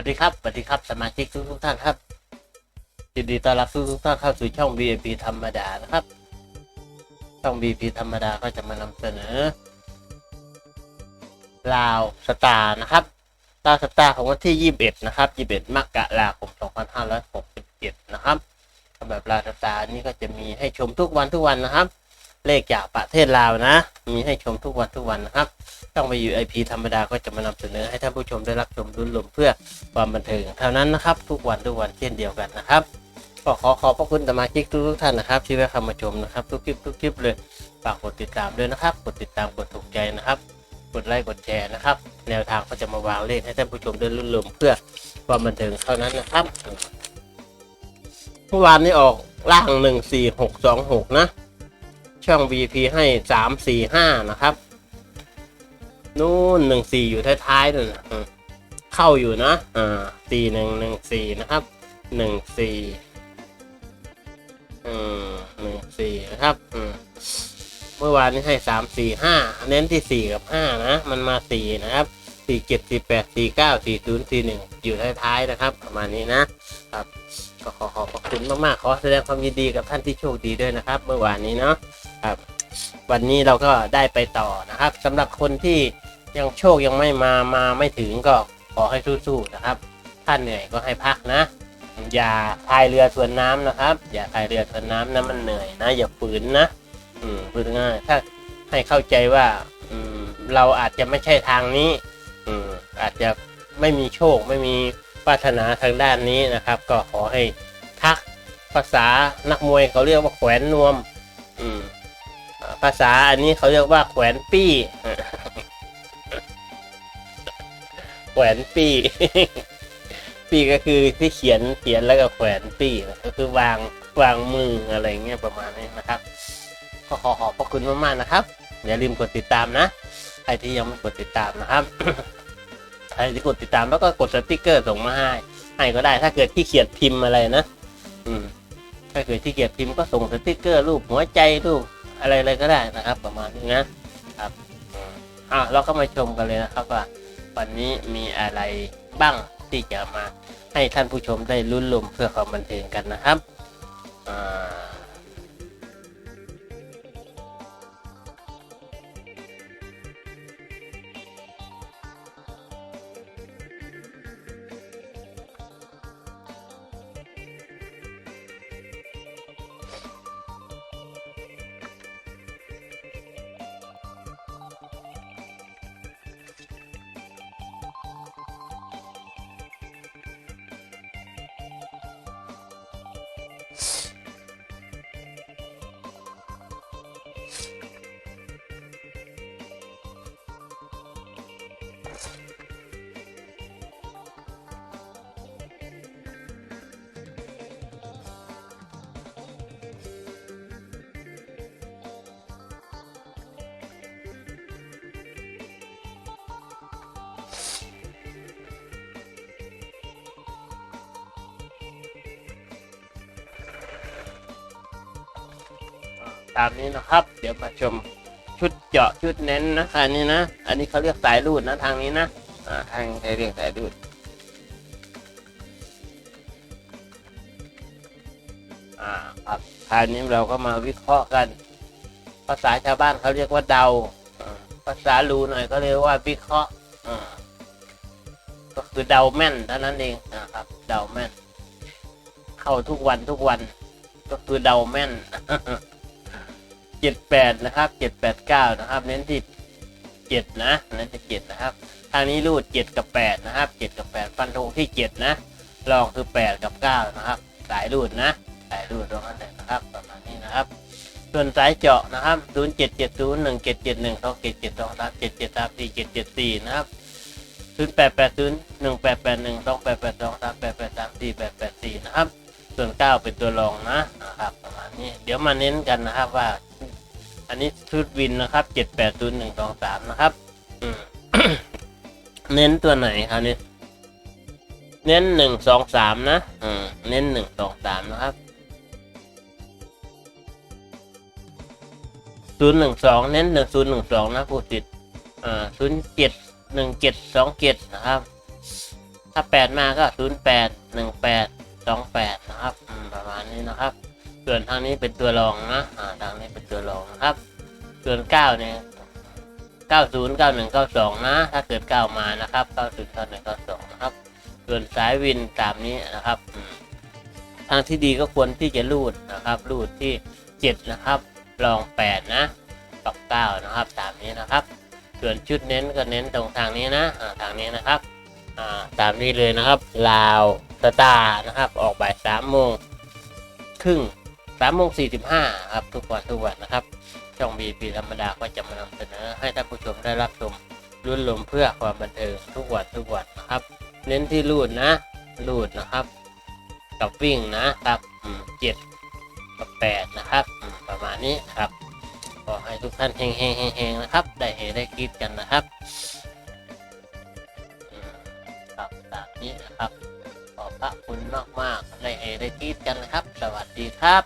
วัสดีครับสวัสดีครับสมาชิกทุกทุกท่านครับยินดีต้อนรับทุกทุกท่านเข้าสู่ช่อง VIP ธรรมดานะครับ ช่อง VIP ธรรมดาก็จะมานำเสนอลาวสตาร์นะครับลาวสตาร์ของวันที่ 21 นะครับ 21 มกราคม 2567 นะครับสำหรับลาวสตาร์นี้ก็จะมีให้ชมทุกวันทุกวันนะครับ เลขจากประเทศลาวนะ มีให้ชมทุกวันทุกวันนะครับ ช่อง VIP ธรรมดาก็จะมานำเสนอให้ท่านผู้ชมได้รับชมรุ้นลมเพื่อความบันเทิงเท่านั้นนะครับ ทุกวันทุกวันเช่นเดียวกันนะครับก็ขอขอบพระคุณสมาชิกทุกท่านนะครับที่แวะเข้ามาชมนะครับ ทุกคลิปทุกคลิปเลยฝากกดติดตามด้วยนะครับ กดติดตามกดถูกใจนะครับ กดไลค์กดแชร์นะครับ แนวทางก็จะมาวางเลขให้ท่านผู้ชมได้รุ้นลมเพื่อความบันเทิงเท่านั้นนะครับเมื่อวานนี้ออกล่างหนึ่งสี่หกสองหกนะ ช่อง VP ให้สามสี่ห้านะครับ นู่นหนึ่งสี่อยู่ท้ายๆนู่นะเข้าอยู่นะอ่าสี่หนึ่งหนึ่งสี่นะครับหนึ่งสี่อืมหนึ่งสี่นะครับอืมเมื่อวานนี้ให้สามสี่ห้าเน้นที่สี่กับห้านะ มันมาสี่นะครับสี่เจ็ดสี่แปดสี่เก้าสี่ศูนย์สี่หนึ่งอยู่ท้ายๆนะครับ ประมาณนี้นะครับก็ขอขอบคุณมากๆขอแสดงความยินดีกับท่านที่โชคดีด้วยนะครับ เมื่อวานนี้เนาะครับ วันนี้เราก็ได้ไปต่อนะครับสำหรับคนที่ ยังโชคยังไม่มามาไม่ถึงก็ขอให้สู้ๆนะครับถ้านเหนื่อยก็ให้พักนะ อย่าพายเรือทวนน้ำนะครับ อย่าพายเรือทวนน้ำนะมันเหนื่อยนะ อย่าฝืนนะ อืมพูดง่ายถ้าให้เข้าใจว่า อืมเราอาจจะไม่ใช่ทางนี้ อืมอาจจะไม่มีโชคไม่มีปรารถนาทางด้านนี้นะครับ ก็ขอให้พักภาษานักมวยเขาเรียกว่าแขวนนวม อืมภาษาอันนี้เขาเรียกว่าแขวนปี้ แขวนปี้ ปี้ก็คือที่เขียนเขียนแล้วก็แขวนปี้ก็คือวางวางมืออะไรเงี้ยประมาณนี้นะครับก็ขอขอบพระคุณมากๆนะครับ อย่าลืมกดติดตามนะ ใครที่ยังไม่กดติดตามนะครับ ใครที่กดติดตามแล้วก็กดสติกเกอร์ส่งมาให้ให้ก็ได้ถ้าเกิดที่เขียนพิมพ์อะไรนะ อืมถ้าเกิดที่เกียจพิมพ์ก็ส่งสติกเกอร์รูปหัวใจรูปอะไรอะไรก็ได้นะครับ ประมาณนี้นะครับ อะเราก็มาชมกันเลยนะครับว่า วันนี้มีอะไรบ้างที่จะมาให้ท่านผู้ชมได้ลุ้นลมเพื่อความบันเทิงกันนะครับอ่า ตามนี้นะครับ เดี๋ยวมาชมชุดเจาะชุดเน้นนะอันนี้นะ อันนี้เขาเรียกสายรูดนะทางนี้นะอ่าทางใครเรียกสายรูดอ่าครับคราวนี้เราก็มาวิเคราะห์กัน ภาษาชาวบ้านเขาเรียกว่าเดาภาษาลูหน่อยก็เรียกว่าวิเคราะห์อ่าก็คือเดาแม่นเท่านั้นเองนะครับ เดาแม่น เข้าทุกวันทุกวัน ก็คือเดาแม่น เจ็ดแปดนะครับเจ็ดแปดเก้านะครับ เน้นที่เจ็ดนะเน้นที่เจ็ดนะครับ ทางนี้รูดเจ็ดกับแปดนะครับเจ็ดกับแปดฟันธงที่เจ็ดนะรองคือแปดกับเก้านะครับสายรูดนะสายรูดตรงนั้นแหละนะครับประมาณนี้นะครับ ส่วนสายเจาะนะครับศูนย์เจ็ดเจ็ดศูนย์หนึ่งเจ็ดเจ็ดหนึ่งสองเจ็ดเจ็ดสองสามเจ็ดเจ็ดสามสี่เจ็ดเจ็ดสี่นะครับศูนย์แปดแปดศูนย์หนึ่งแปดแปดหนึ่งสองแปดแปดสองสามแปดแปดสามสี่แปดแปดสี่นะครับ ส่วนเก้าเป็นตัวรองนะนะครับประมาณนี้เดี๋ยวมาเน้นกันนะครับว่า อันนี้ชุดวินนะครับเจ็ดแปดศูนย์หนึ่งสองสามนะครับเน้นตัวไหนครับนี่เน้นหนึ่งสองสามนะอืมเน้นหนึ่งสองสามนะครับศูนย์หนึ่งสองเน้นหนึ่งศูนย์หนึ่งสองนะผู้ติดอ่าศูนย์เจ็ดหนึ่งเจ็ดสองเจ็ดนะครับ ถ้าแปดมาก็ศูนย์แปดหนึ่งแปดสองแปดนะครับอืมประมาณนี้นะครับ ส่วนทางนี้เป็นตัวรองนะอ่าทางนี้เป็นตัวรองนะครับ ส่วนเก้าเนี่ยเก้าศูนย์เก้าหนึ่งเก้าสองนะ ถ้าเกิดเก้ามานะครับเก้าศูนย์เก้าหนึ่งเก้าสองนะครับ ส่วนสายวินตามนี้นะครับทางที่ดีก็ควรที่จะรูดนะครับรูดที่เจ็ดนะครับรองแปดนะกับเก้านะครับตามนี้นะครับ ส่วนชุดเน้นก็เน้นตรงทางนี้นะอ่าทางนี้นะครับอ่าตามนี้เลยนะครับ ลาวตาร์นะครับ ออกบ่ายสามโมงครึ่ง สามโมงสี่สิบห้าครับทุกวันทุกวันนะครับ ช่องบีพีธรรมดาก็จะมานำเสนอให้ท่านผู้ชมได้รับชมรุ่นลมเพื่อความบันเทิงทุกวันทุกวันนะครับ เน้นที่รูดนะ รูดนะครับ กับวิ่งนะครับเจ็ดกับแปดนะครับ ประมาณนี้ครับขอให้ทุกท่านเฮงเฮงเฮงนะครับ ได้เฮได้คิดกันนะครับครับตามนี้นะครับขอบพระคุณมากๆได้เฮได้คิดกันนะครับ สวัสดีครับ